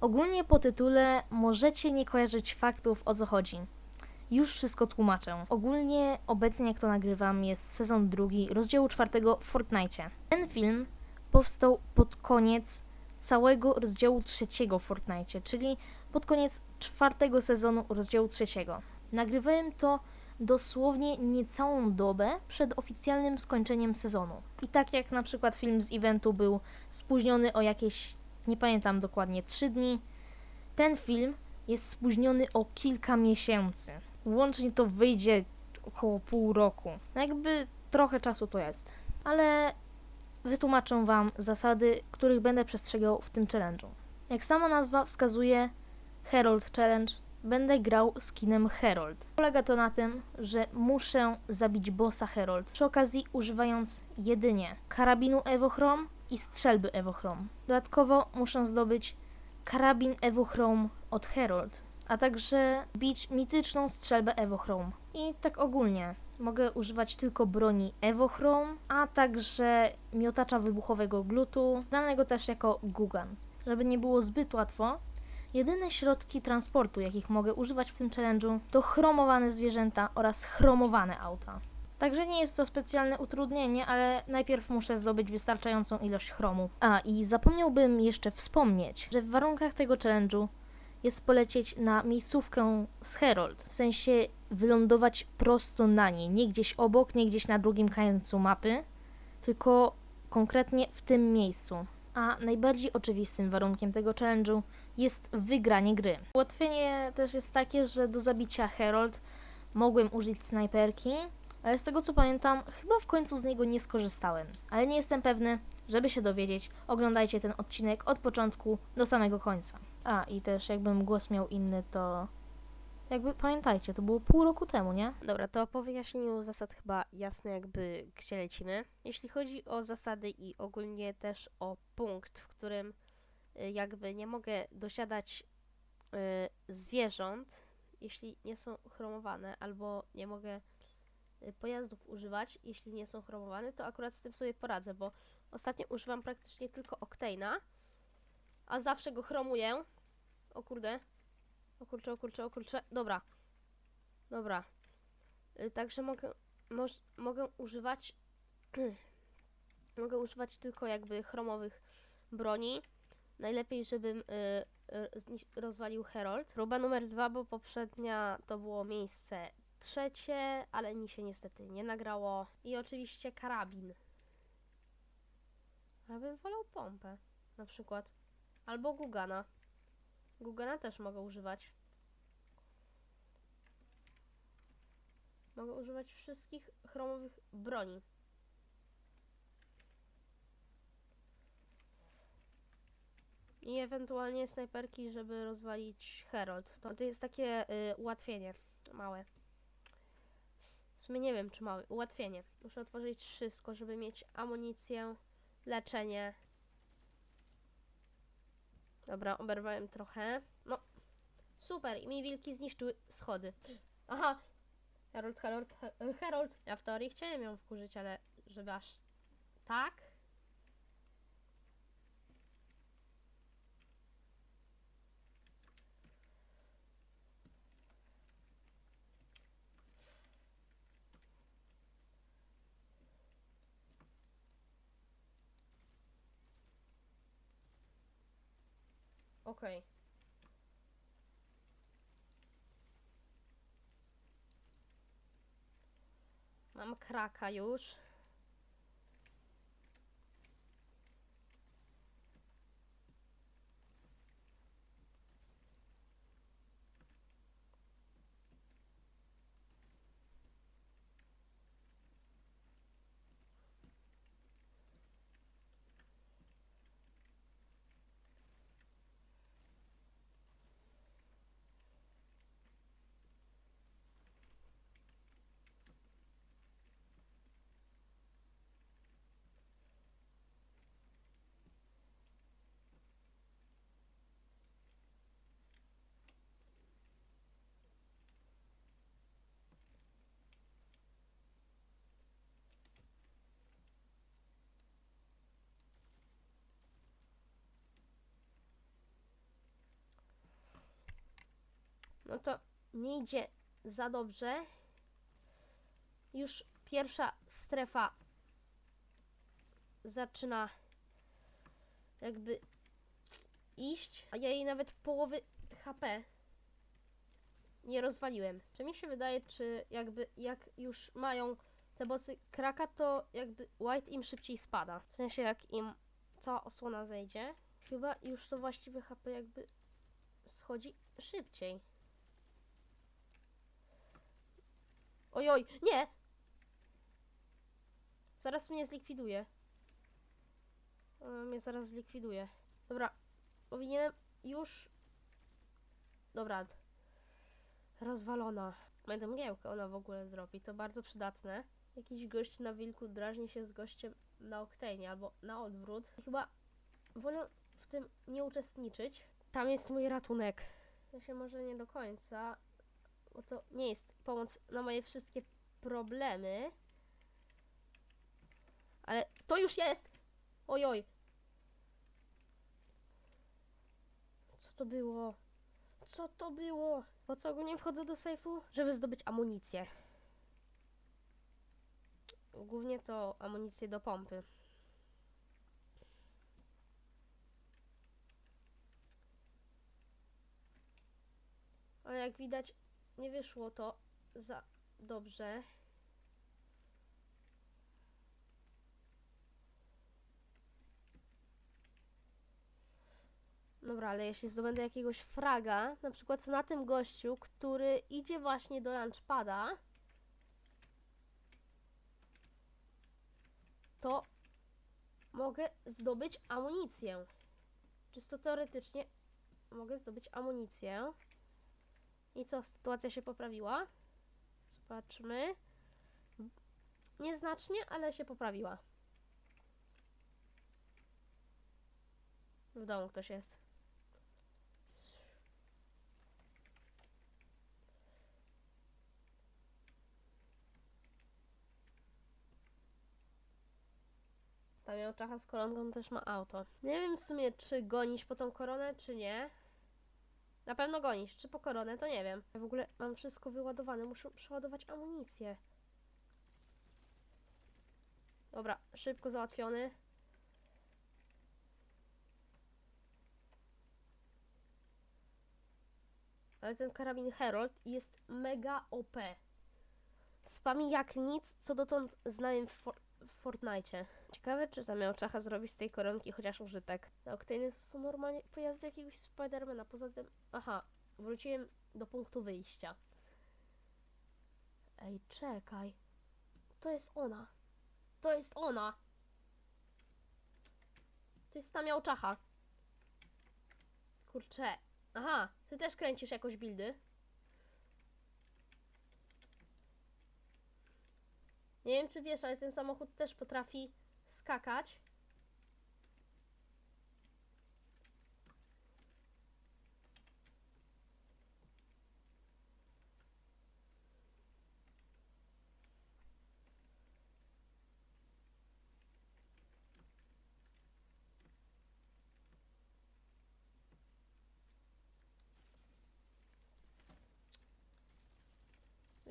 Ogólnie po tytule możecie nie kojarzyć faktów o co chodzi. Już wszystko tłumaczę. Ogólnie obecnie jak to nagrywam jest sezon drugi rozdziału czwartego w Fortnite. Ten film powstał pod koniec całego rozdziału trzeciego w Fortnite, czyli pod koniec czwartego sezonu rozdziału trzeciego. Nagrywałem to dosłownie niecałą dobę przed oficjalnym skończeniem sezonu. I tak jak na przykład film z eventu był spóźniony o jakieś, nie pamiętam dokładnie, 3 dni, ten film jest spóźniony o kilka miesięcy. Łącznie to wyjdzie około pół roku. No jakby trochę czasu to jest. Ale wytłumaczę Wam zasady, których będę przestrzegał w tym challenge'u. Jak sama nazwa wskazuje, Herald Challenge, będę grał skinem Herald. Polega to na tym, że muszę zabić bossa Herald, przy okazji używając jedynie karabinu Evochrom i strzelby Evochrom. Dodatkowo muszę zdobyć karabin Evochrom od Herald, a także bić mityczną strzelbę Evochrom. I tak ogólnie mogę używać tylko broni Evochrom, a także miotacza wybuchowego glutu, znanego też jako Gugan. Żeby nie było zbyt łatwo, jedyne środki transportu, jakich mogę używać w tym challenge'u, to chromowane zwierzęta oraz chromowane auta. Także nie jest to specjalne utrudnienie, ale najpierw muszę zdobyć wystarczającą ilość chromu. A i zapomniałbym jeszcze wspomnieć, że w warunkach tego challenge'u jest polecieć na miejscówkę z Herald, w sensie wylądować prosto na niej, nie gdzieś obok, nie gdzieś na drugim końcu mapy, tylko konkretnie w tym miejscu. A najbardziej oczywistym warunkiem tego challenge'u jest wygranie gry. Ułatwienie też jest takie, że do zabicia Herald mogłem użyć snajperki, ale z tego co pamiętam, chyba w końcu z niego nie skorzystałem. Ale nie jestem pewny, żeby się dowiedzieć, oglądajcie ten odcinek od początku do samego końca. A, i też jakbym głos miał inny, to jakby pamiętajcie, to było pół roku temu, nie? Dobra, to po wyjaśnieniu zasad chyba jasne jakby gdzie lecimy. Jeśli chodzi o zasady i ogólnie też o punkt, w którym y, jakby nie mogę dosiadać y, zwierząt, jeśli nie są chromowane, albo nie mogę pojazdów używać, jeśli nie są chromowane, to akurat z tym sobie poradzę, bo ostatnio używam praktycznie tylko Octane'a, a zawsze go chromuję. O kurde. O kurczę, o kurczę, o kurczę. Dobra. Dobra. Y, Także mogę, moż, mogę używać mogę używać tylko jakby chromowych broni. Najlepiej, żebym y, y, rozwalił Herald. Próba numer dwa, bo poprzednia to było miejsce trzecie, ale mi się niestety nie nagrało. I oczywiście karabin. Ja bym wolał pompę, na przykład. Albo Gugana. Gugana też mogę używać. Mogę używać wszystkich chromowych broni. I ewentualnie snajperki, żeby rozwalić Herald. To, to jest takie y, ułatwienie małe. W sumie nie wiem, czy małe. Ułatwienie. Muszę otworzyć wszystko, żeby mieć amunicję, leczenie. Dobra, oberwałem trochę. No, super. I mi wilki zniszczyły schody. Aha, Harold, Harold, Harold. Ja w teorii chciałem ją wkurzyć, ale żeby aż tak? Okej. Mam kraka już. No to nie idzie za dobrze. Już pierwsza strefa zaczyna jakby iść, a ja jej nawet połowy HP nie rozwaliłem. Czy mi się wydaje, czy jakby jak już mają te bossy kraka, to jakby white im szybciej spada. W sensie jak im cała osłona zejdzie, chyba już to właściwe HP jakby schodzi szybciej. Ojoj, nie! Zaraz mnie zlikwiduje. On mnie zaraz zlikwiduje. Dobra, powinienem już... Dobra. Rozwalona. Będę mgiełkę ona w ogóle dropi, to bardzo przydatne. Jakiś gość na wilku drażni się z gościem na oktejnie, albo na odwrót. Chyba wolę w tym nie uczestniczyć. Tam jest mój ratunek. Ja się może nie do końca, bo to nie jest pomoc na moje wszystkie problemy. Ale to już jest! Ojoj! Co to było? Co to było? Po co ogólnie wchodzę do sejfu? Żeby zdobyć amunicję. Głównie to amunicję do pompy. Ale jak widać, nie wyszło to za dobrze. Dobra, ale jeśli zdobędę jakiegoś fraga, na przykład na tym gościu, który idzie właśnie do lunchpada, to mogę zdobyć amunicję. Czysto teoretycznie mogę zdobyć amunicję. I co, sytuacja się poprawiła? Zobaczmy. Nieznacznie, ale się poprawiła. W domu ktoś jest. Ta miałczacha z koronką też ma auto. Nie wiem w sumie, czy gonić po tą koronę, czy nie. Na pewno gonisz. Czy po koronę, to nie wiem. Ja w ogóle mam wszystko wyładowane. Muszę przeładować amunicję. Dobra, szybko załatwiony. Ale ten karabin Herald jest mega OP. Spami jak nic, co dotąd znałem w, for w Fortnite. Ciekawe, czy ta miałczacha zrobi z tej koronki chociaż użytek. Te Octane są normalnie pojazdy jakiegoś Spidermana. Poza tym, aha, wróciłem do punktu wyjścia. Ej, czekaj. To jest ona. To jest ona. To jest ta miałczacha. Kurczę. Aha, ty też kręcisz jakoś buildy? Nie wiem, czy wiesz, ale ten samochód też potrafi skakać.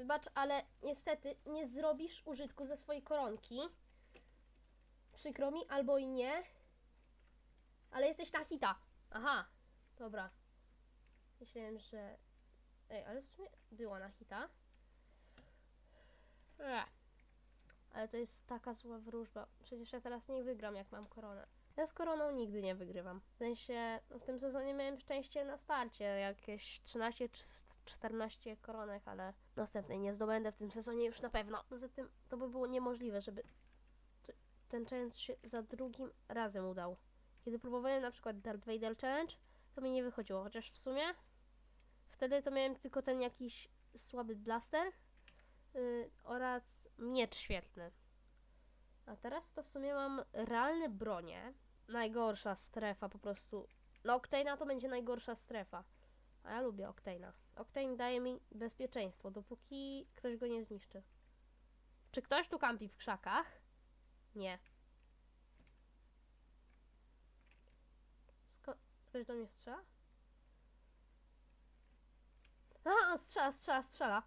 Wybacz, ale niestety nie zrobisz użytku ze swojej koronki. Przykro mi, albo i nie. Ale jesteś na hita. Aha, dobra. Myślałem, że... Ej, ale w sumie była na hita. Ech. Ale to jest taka zła wróżba. Przecież ja teraz nie wygram, jak mam koronę. Ja z koroną nigdy nie wygrywam. W sensie, w tym sezonie miałem szczęście na starcie. Jakieś 13 czy 14 koronek, ale następnej nie zdobędę w tym sezonie już na pewno. Poza tym to by było niemożliwe, żeby ten challenge się za drugim razem udał. Kiedy próbowałem na przykład Darth Vader Challenge, to mi nie wychodziło, chociaż w sumie wtedy to miałem tylko ten jakiś słaby blaster yy, oraz miecz świetlny. A teraz to w sumie mam realne bronie. Najgorsza strefa po prostu. No Octane'a to będzie najgorsza strefa. A ja lubię Octane'a. Octane daje mi bezpieczeństwo, dopóki ktoś go nie zniszczy. Czy ktoś tu kampi w krzakach? Nie. Sko- ktoś do mnie strzela? A! Strzela, strzela, strzela.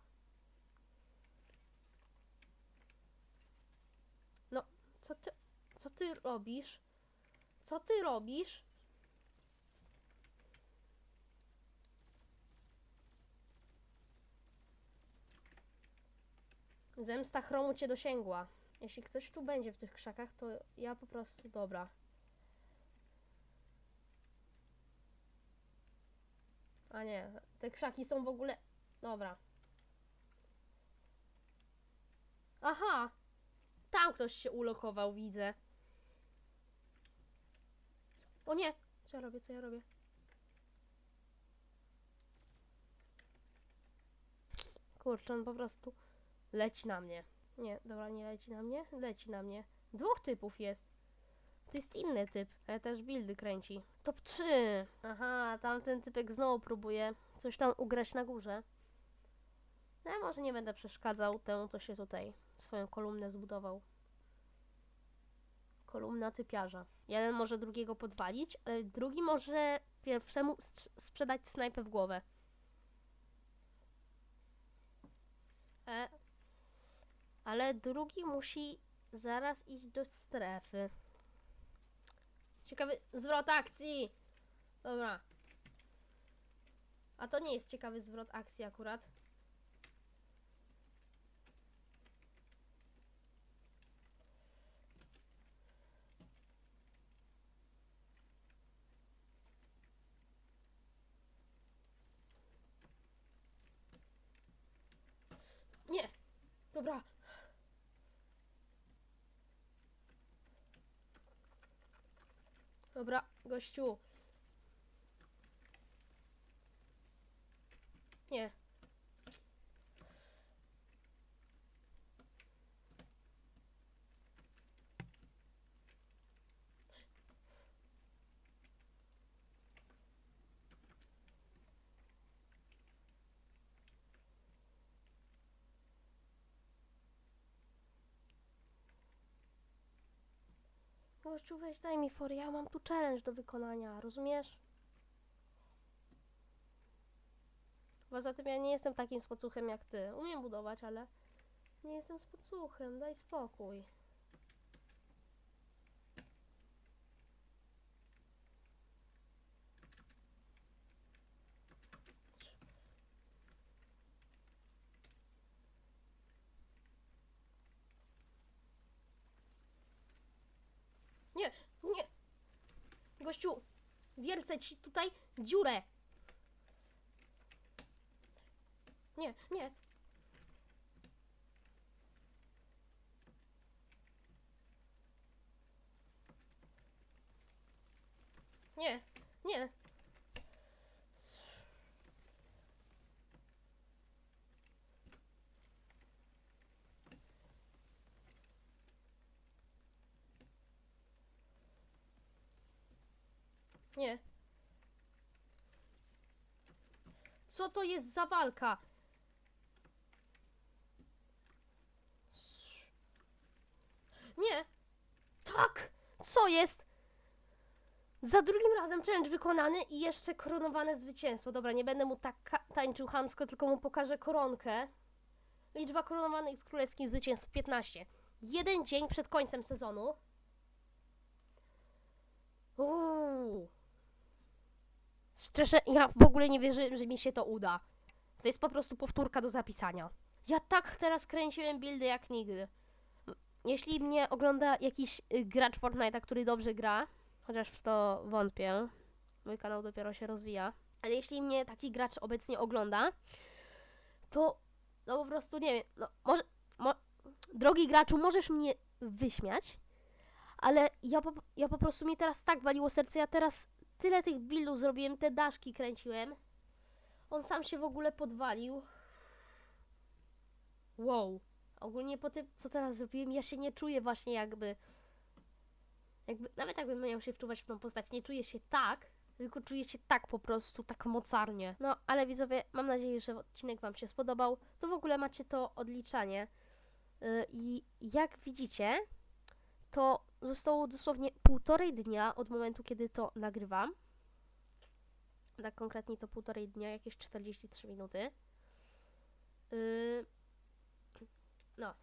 No, co ty, co ty robisz? Co ty robisz? Zemsta chromu cię dosięgła. Jeśli ktoś tu będzie w tych krzakach, to ja po prostu, dobra. A nie, te krzaki są w ogóle... Dobra. Aha! Tam ktoś się ulokował, widzę. O nie! Co ja robię, co ja robię? Kurczę, on po prostu leci na mnie. Nie, dobra, nie leci na mnie, leci na mnie. Dwóch typów jest. To jest inny typ, ale też buildy kręci. Top 3! Aha, tamten typek znowu próbuje coś tam ugrać na górze. No może nie będę przeszkadzał temu, co się tutaj swoją kolumnę zbudował. Kolumna typiarza. Jeden może drugiego podwalić, ale drugi może pierwszemu sprzedać snajpę w głowę. E, ale drugi musi zaraz iść do strefy. Ciekawy zwrot akcji! Dobra. A to nie jest ciekawy zwrot akcji akurat. Nie! Dobra. Dobra, gościu. Nie. Gościu, weź daj mi for, ja mam tu challenge do wykonania, rozumiesz? Poza tym ja nie jestem takim spocuchem jak ty. Umiem budować, ale nie jestem spocuchem, daj spokój. Nie, nie. Gościu, wiercę ci tutaj dziurę. Nie, nie. Nie, nie. Nie. Co to jest za walka? Nie. Tak! Co jest? Za drugim razem challenge wykonany i jeszcze koronowane zwycięstwo. Dobra, nie będę mu tak tańczył hamsko, tylko mu pokażę koronkę. Liczba koronowanych z królewskich zwycięstw 15. Jeden dzień przed końcem sezonu. Uuu. Szczerze, ja w ogóle nie wierzyłem, że mi się to uda. To jest po prostu powtórka do zapisania. Ja tak teraz kręciłem buildy jak nigdy. Jeśli mnie ogląda jakiś y, gracz Fortnite'a, który dobrze gra, chociaż w to wątpię, mój kanał dopiero się rozwija, ale jeśli mnie taki gracz obecnie ogląda, to no po prostu nie wiem, no może, mo, drogi graczu, możesz mnie wyśmiać, ale ja po, ja po prostu mnie teraz tak waliło serce, ja teraz tyle tych buildów zrobiłem, te daszki kręciłem, on sam się w ogóle podwalił. Wow. Ogólnie po tym, co teraz zrobiłem, ja się nie czuję właśnie jakby... Jakby, nawet jakbym miał się wczuwać w tą postać, nie czuję się tak, tylko czuję się tak po prostu, tak mocarnie. No, ale widzowie, mam nadzieję, że odcinek Wam się spodobał. Tu w ogóle macie to odliczanie. Yy, I jak widzicie, to zostało dosłownie półtorej dnia od momentu, kiedy to nagrywam. Tak konkretnie to półtorej dnia, jakieś 43 minuty. Yy, no,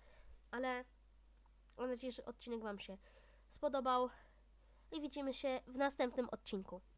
ale mam nadzieję, że odcinek Wam się spodobał i widzimy się w następnym odcinku.